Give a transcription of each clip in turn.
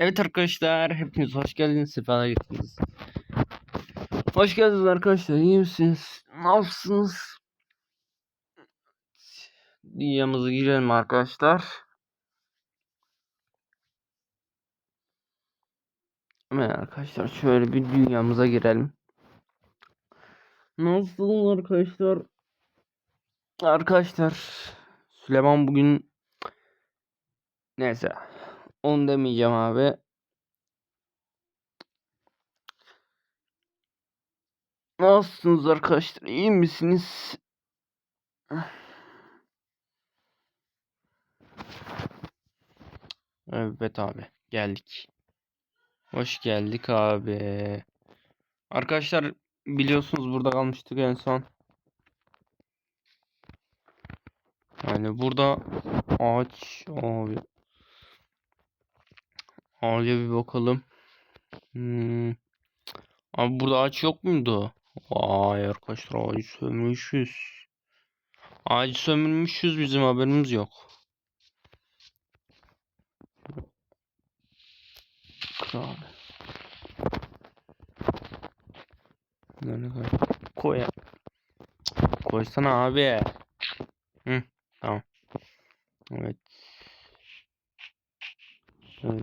Evet arkadaşlar, hepiniz hoş geldiniz, sefalar getirdiniz. Hoş geldiniz arkadaşlar, iyi misiniz? Nasılsınız? Dünyamıza girelim arkadaşlar. Hemen arkadaşlar şöyle bir dünyamıza girelim. Nasılsınız arkadaşlar? Arkadaşlar, Süleyman bugün neyse onu demeyeceğim abi. Nasılsınız arkadaşlar? İyi misiniz? Evet abi geldik. Hoş geldik abi. Arkadaşlar biliyorsunuz burada kalmıştık en son. Yani burada ağaç abi. Ağaca bir bakalım. Hmm. Abi burada ağaç yok muydu? Vay arkadaşlar ağacı sömürmüşüz. Ağacı sömürmüşüz bizim haberimiz yok. Kral. Koy. Koysana abi. Hı, tamam. Evet. Evet.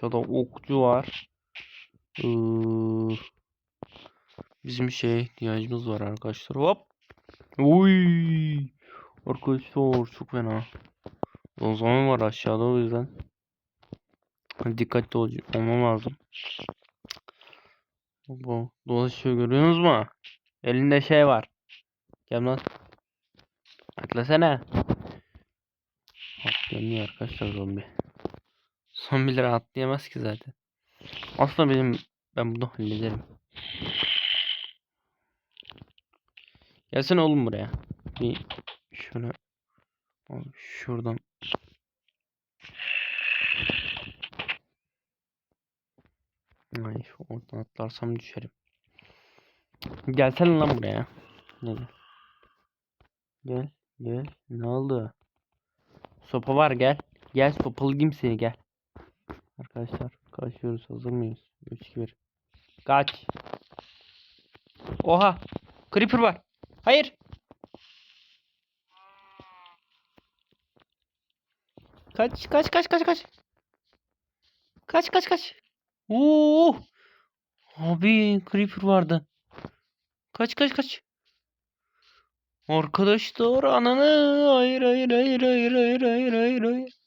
Aşağıda okçu var. Ee, bizim şeye ihtiyacımız var arkadaşlar. Hop. Uy. Arkadaşlar çok fena. O zaman var aşağıda o yüzden. Dikkatli ol olmam lazım. Bu dolaşıyor görüyorsunuz mu? Elinde şey var. Gel lan. Atlasana. Atlayamıyor arkadaşlar zombi. Zombiler atlayamaz ki zaten. Aslında benim ben bunu hallederim. Gelsene oğlum buraya. Bir Abi şuradan Ay oradan atlarsam düşerim. Gelsene lan buraya. Gel. Gel. Gel. Ne oldu? Sopa var gel. Gel sopalayayım seni gel. Arkadaşlar kaçıyoruz hazır mıyız? 3 2 1. Kaç. Oha. Creeper var. Hayır. Kaç kaç kaç kaç kaç. Kaç kaç kaç. Oo. Abi creeper vardı. Kaç kaç kaç. Arkadaşlar ananı hayır hayır hayır hayır hayır hayır hayır.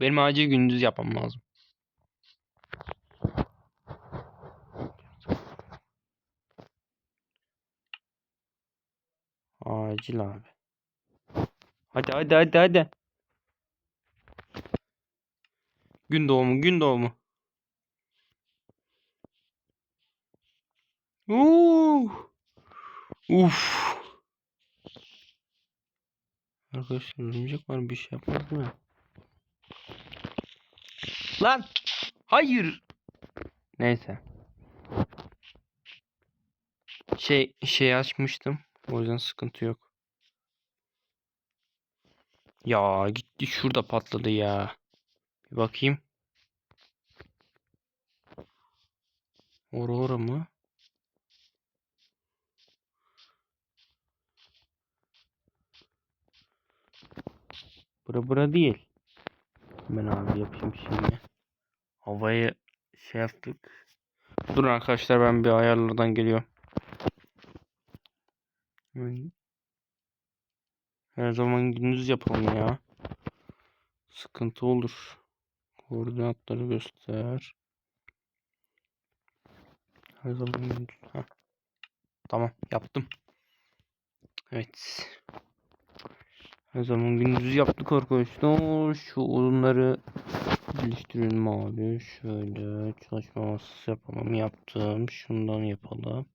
Benim acil gündüz yapmam lazım. Acil abi. Hadi hadi hadi hadi. Gün doğumu gün doğumu. Uh. Uf. Arkadaşlar örümcek var bir şey yapmaz mi? Lan. Hayır. Neyse. Şey şey açmıştım. O yüzden sıkıntı yok. Ya gitti şurada patladı ya. Bir bakayım. Aurora mı? Bura bura değil. Ben abi yapayım şimdi. Havayı şey yaptık. Durun arkadaşlar ben bir ayarlardan geliyorum. Her zaman gündüz yapalım ya. Sıkıntı olur. Koordinatları göster. Her zaman gündüz. Heh. Tamam yaptım. Evet. Her zaman gündüz yaptık arkadaşlar. Şu odunları geliştirelim abi. Şöyle çalışma masası yapalım. Yaptım. Şundan yapalım.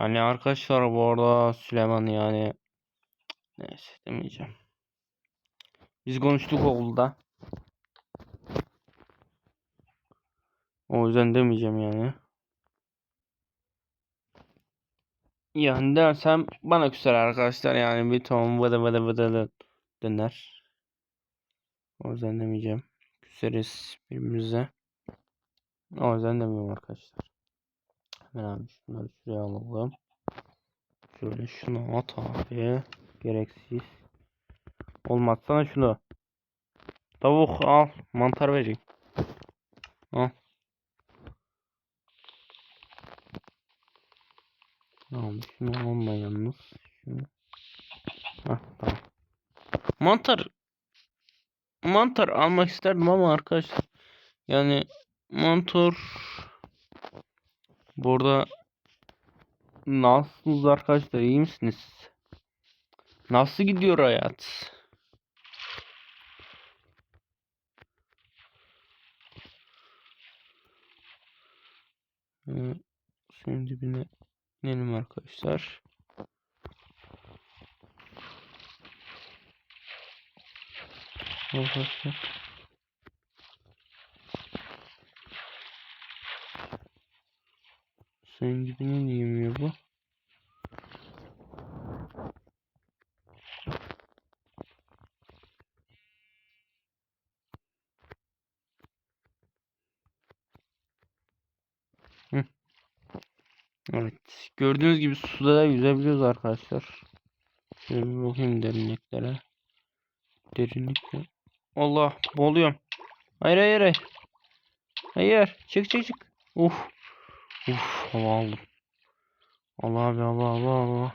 Yani arkadaşlar bu arada Süleyman yani neyse demeyeceğim. Biz konuştuk okulda. O yüzden demeyeceğim yani. Yani dersem bana küser arkadaşlar yani bir ton vıdı vıdı vıdı döner. O yüzden demeyeceğim. küseriz birbirimize. O yüzden demiyorum arkadaşlar. Hemen şunları şuraya alalım. Şöyle şunu at abi. Gereksiz. Olmazsa şunu. Tavuk al. Mantar vereyim. Al. Tamam şunu alma yalnız. Şunu. Hah tamam. Mantar. Mantar almak isterdim ama arkadaşlar. Yani mantar. Burada nasılsınız arkadaşlar iyi misiniz? Nasıl gidiyor hayat? Ee, suyun dibine inelim arkadaşlar. Arkadaşlar. Niye yemiyor bu? Evet. Gördüğünüz gibi suda da yüzebiliyoruz arkadaşlar. Şöyle bir bakayım derinliklere. Derinlikle. Allah boğuluyorum. Hayır hayır hayır. Hayır. Çık çık çık. Uf. Uf hava aldım. Allah abi Allah Allah Allah.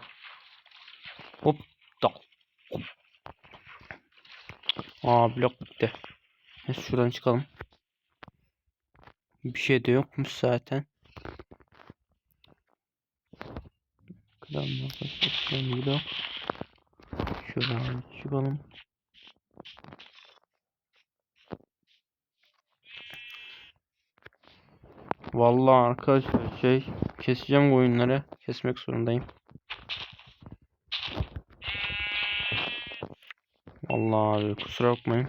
Hop. Da. Aa blok bitti. Neyse şuradan çıkalım. Bir şey de yokmuş zaten. Arkadaşlar. blok. Şuradan çıkalım. Vallahi arkadaşlar şey keseceğim oyunları. Kesmek zorundayım. Vallahi abi kusura bakmayın.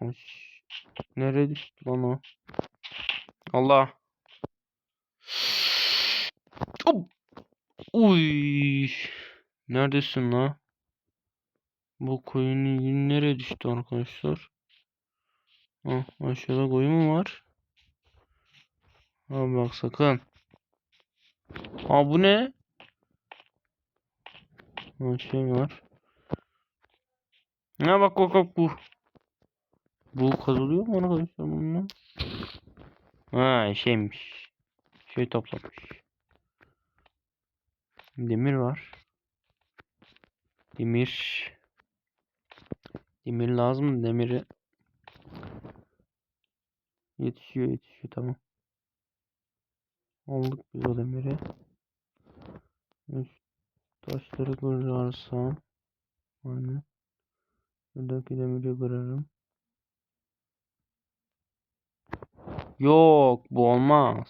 Ay, nereye düştü lan o? Allah. Hop. Uy. Neredesin la? Bu koyun nereye düştü arkadaşlar? Ha, aşağıda koyun mu var? Ha bak sakın. Ha bu ne? Ha şey var. Ha bak bak bak bu. Bu kazılıyor mu arkadaşlar bununla? Ha şeymiş. Şey toplamış. Demir var. Demir. Demir lazım. Demiri yetişiyor yetişiyor tamam. Aldık biz o demiri. Üst taşları kırarsam. Aynen. Buradaki demiri kırarım. Yok bu olmaz.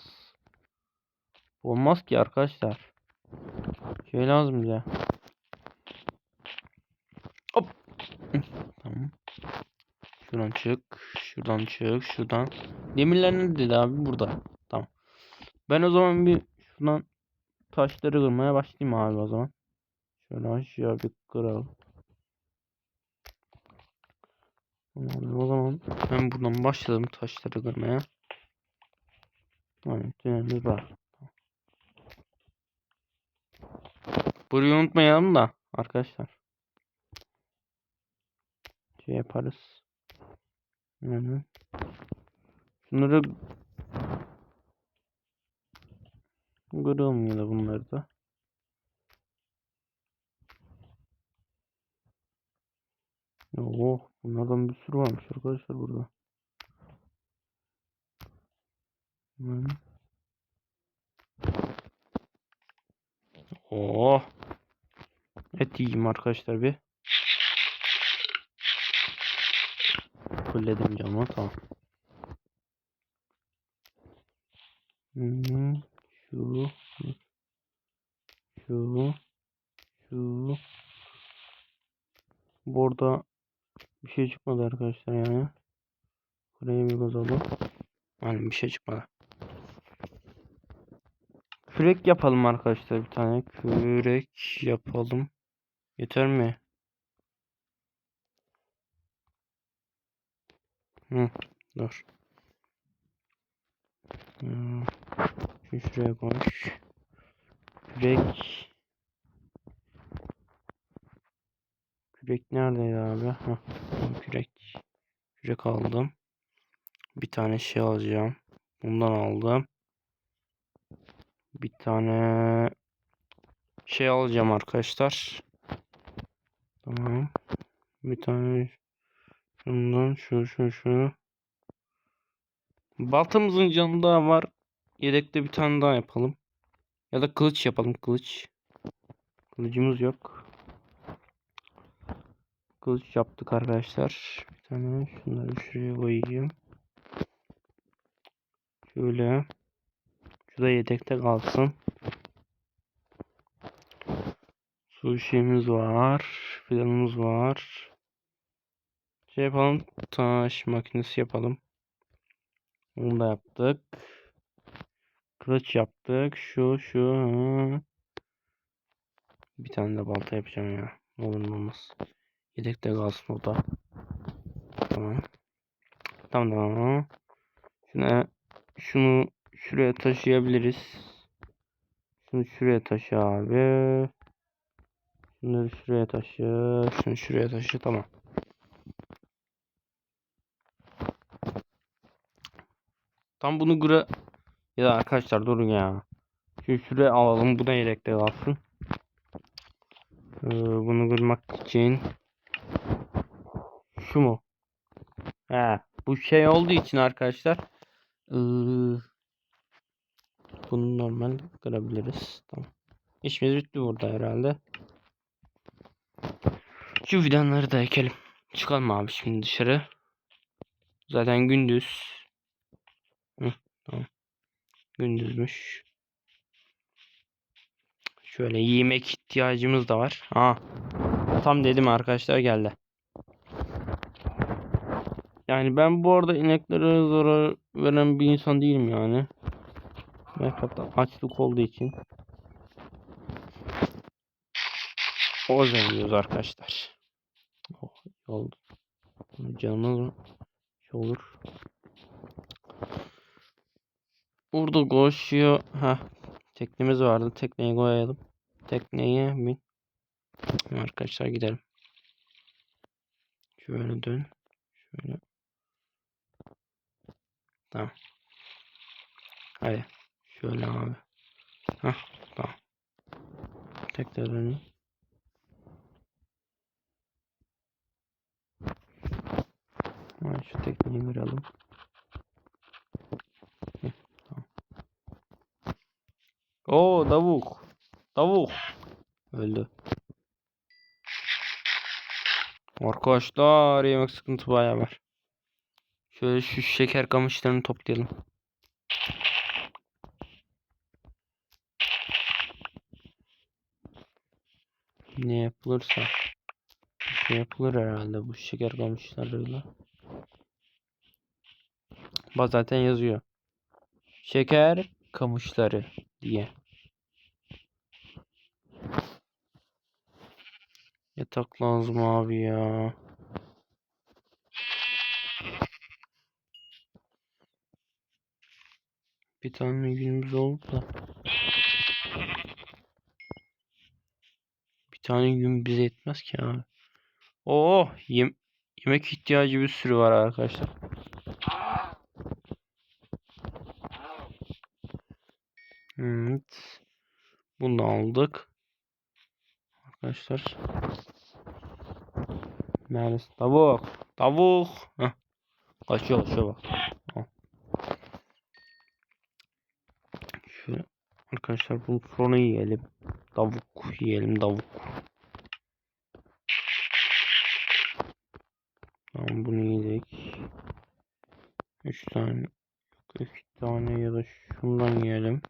Bu olmaz ki arkadaşlar. Şey lazım bize. Hop. tamam. Şuradan çık. Şuradan çık. Şuradan. Demirler nerede abi? Burada. Tamam. Ben o zaman bir şuradan taşları kırmaya başlayayım abi o zaman. Şöyle aşağı bir kıralım. Tamam, o zaman ben buradan başladım taşları kırmaya. Hani tünelimiz var. Burayı unutmayalım da arkadaşlar. Şey yaparız. Yani. Şunları Kıralım ya da bunları da. Oh, bunlardan bir sürü varmış arkadaşlar burada. Hmm. Oh. Et yiyeyim arkadaşlar bir. Fulledim canımı tamam. Hmm. Şu. Şu. Şu. Burada bir şey çıkmadı arkadaşlar yani. Buraya bir basalım. Yani bir şey çıkmadı. Kürek yapalım arkadaşlar bir tane. Kürek yapalım. Yeter mi? Hı, dur. Şunu şuraya koy. Kürek. Kürek neredeydi abi? Hah, kürek. Kürek aldım. Bir tane şey alacağım. Bundan aldım. Bir tane şey alacağım arkadaşlar. Tamam. Bir tane şundan şu şu şu. Baltamızın canı daha var. Yedekte bir tane daha yapalım. Ya da kılıç yapalım kılıç. Kılıcımız yok. Kılıç yaptık arkadaşlar. Bir tane şunları şuraya koyayım. Şöyle. Şurada yedekte kalsın. Su şeyimiz var. Fidanımız var. Şey yapalım. Taş makinesi yapalım. Onu da yaptık. Kılıç yaptık. Şu şu. Bir tane de balta yapacağım ya. Olur ne olmaz. Yedekte kalsın o da. Tamam. Tamam tamam. Şuna, şunu şuraya taşıyabiliriz. Şunu şuraya taşı abi. Şunları şuraya taşı. Şunu şuraya taşı. Tamam. Tam bunu gıra... Ya arkadaşlar durun ya. Şu şuraya alalım. Bu da yedekte kalsın. Ee, bunu kırmak için şu mu? He, bu şey olduğu için arkadaşlar ee, bunu normal kırabiliriz. Tamam. İşimiz bitti burada herhalde. Şu fidanları da ekelim. Çıkalım abi şimdi dışarı. Zaten gündüz. Tamam. Gündüzmüş. Şöyle yemek ihtiyacımız da var. Ha. Tam dedim arkadaşlar geldi. Yani ben bu arada ineklere zarar veren bir insan değilim yani. Fakat açlık olduğu için. O yüzden yiyoruz arkadaşlar. Oh, oldu. Canımız şey olur. Burada koşuyor. Ha, teknemiz vardı. Tekneyi koyalım. Tekneye bin. Arkadaşlar gidelim. Şöyle dön. Şöyle. Tamam. Hadi. Şöyle abi. Hah. Tamam. Tekrar döneyim. Şu tekneyi kıralım. Hı, tamam. Oo tavuk. Tavuk. Öldü. Arkadaşlar yemek sıkıntı bayağı var. Şöyle şu şeker kamışlarını toplayalım. Ne yapılırsa bir şey yapılır herhalde bu şeker kamışlarıyla. Bak zaten yazıyor. Şeker kamışları diye. Yatak lazım abi ya. Bir tane günümüz oldu da. Bir tane gün bize yetmez ki abi. Oo, yem yemek ihtiyacı bir sürü var arkadaşlar. Evet. Bunu da aldık. Arkadaşlar. Neresi? Tavuk. Tavuk. Heh. Kaçıyor kaçıyor bak. Şöyle. Arkadaşlar bunu sonra yiyelim. Tavuk yiyelim tavuk. Tamam bunu yedik. 3 tane. Yok 2 tane ya da şundan yiyelim.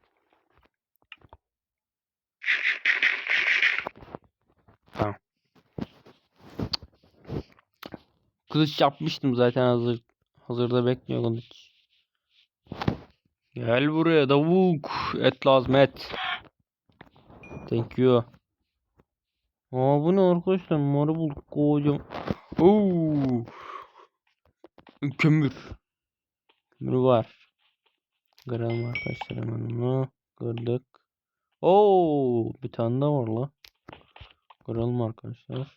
Tamam. Kılıç yapmıştım zaten hazır. Hazırda bekliyor kılıç. Gel buraya tavuk. Et lazım et. Thank you. Aa bu ne arkadaşlar? Marı bulduk kocaman. Kömür. Kömür var. Kıralım arkadaşlar hemen onu. Kırdık. Oo, bir tane daha var la. Kıralım arkadaşlar.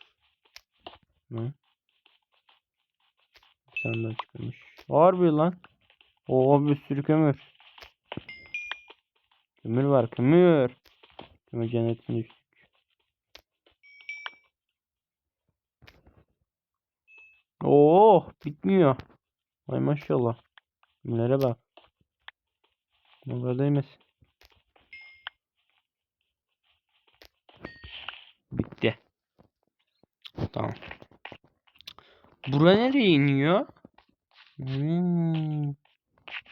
Ne? Bir tane çıkmış. Harbi lan. Oo bir sürü kömür. Kömür var kömür. Kömür cennetine düştük. Oo bitmiyor. Vay maşallah. Kömürlere bak. Bunlar değmesin. Bitti. Tamam. Bura nereye iniyor? Hmm.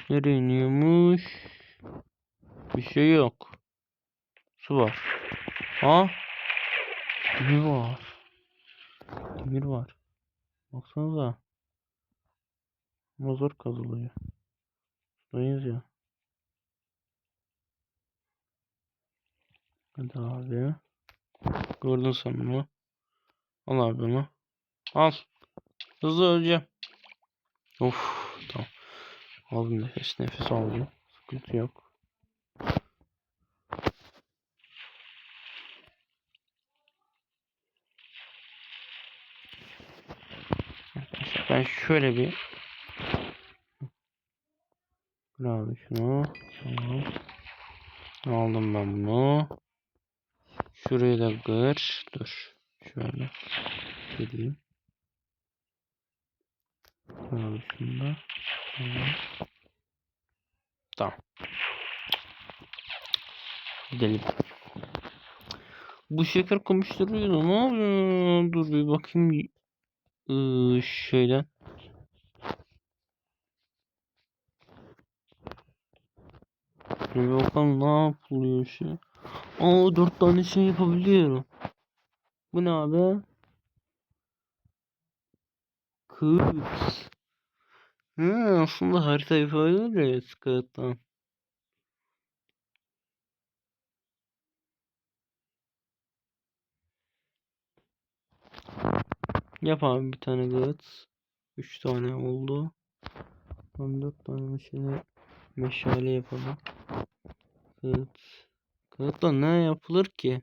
Nereye iniyormuş? Bir şey yok. Su var. Ha? Demir var. Demir var. Baksanıza. Mazor kazılıyor. Sudayız ya. Hadi abi. Gördün sen bunu. Al abi bunu. Al. Hızlı öleceğim. Of tamam. Aldım nefes nefes aldım. Sıkıntı yok. Ben şöyle bir abi şunu. Tamam. Aldım ben bunu. Şurayı da kır. Dur. Şöyle. Gideyim. Abi şunu da. Tamam. Gidelim. Bu şeker komisyonu ne yapıyor? Dur bir bakayım. Ee, şeyden. Bir bakalım ne yapılıyor şey. Aa dört tane şey yapabiliyorum. Bu ne abi? Kız. Hı, aslında harita yapabiliriz kağıttan. Yap abi bir tane kağıt. Üç tane oldu. Tam dört tane meşale, meşale yapalım. Kağıt. Kağıtla ne yapılır ki?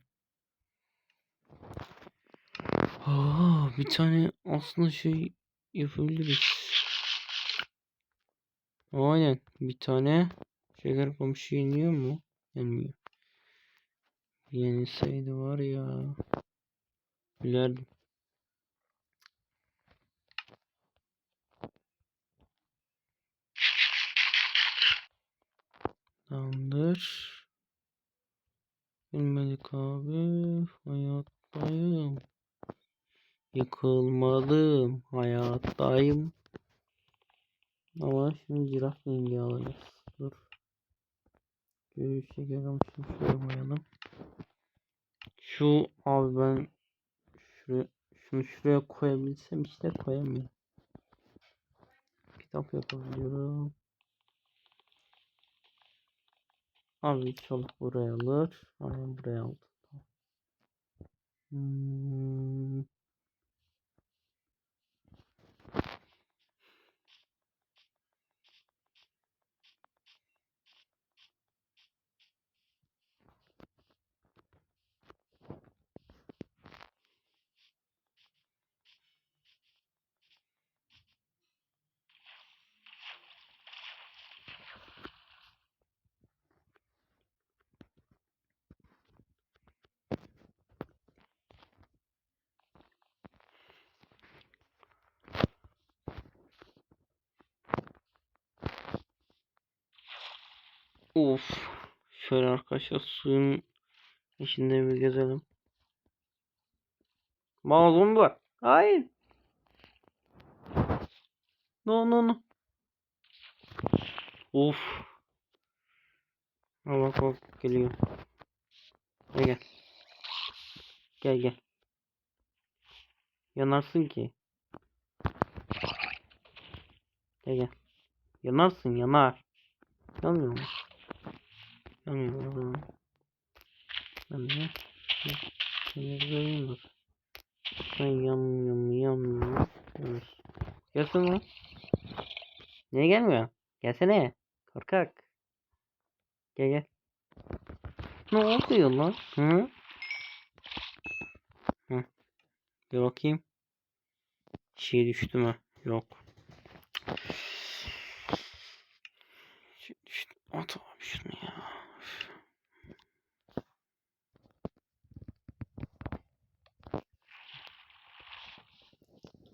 Aa, bir tane aslında şey yapabiliriz. Aynen. Bir tane şeker komşu yeniyor mu? Yenmiyor. Yenilseydi var ya. Bilerdim. Tamamdır. Bilmedik abi. Hayattayım. Yıkılmadım. Hayattayım. Ama şimdi jiraf rengi alacağız. Dur. Göğüs şeker şunu koyalım. Şu abi ben şuraya, şunu şuraya koyabilsem işte koyamıyorum. Kitap yapabiliyorum. Abi inşallah buraya alır. Aynen buraya aldı. Hmm. Of. Şöyle arkadaşlar suyun içinde bir gezelim. Mazlum var. Hayır. No no no. Of. Bak bak geliyor. Gel gel. Gel gel. Yanarsın ki. Gel gel. Yanarsın yanar. Yanmıyor mu? Yanmıyor. Yanmıyor. Yanmıyor. Ben yanmıyor mu? Yanmıyor. Niye gelmiyor? Gelsene. Korkak. Gel gel. Ne oluyor lan? Hı? Hı. Bir bakayım. Şey düştü mü? Yok. Şey düştü. At abi şunu ya.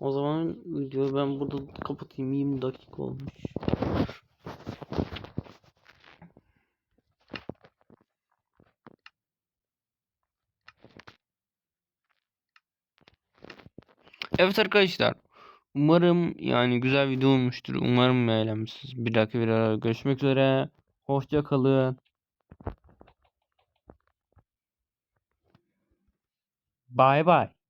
O zaman videoyu ben burada kapatayım. 20 dakika olmuş. Evet arkadaşlar. Umarım yani güzel video olmuştur. Umarım eğlenmişsiniz. Bir dahaki videoda görüşmek üzere. Hoşça kalın. Bye bye.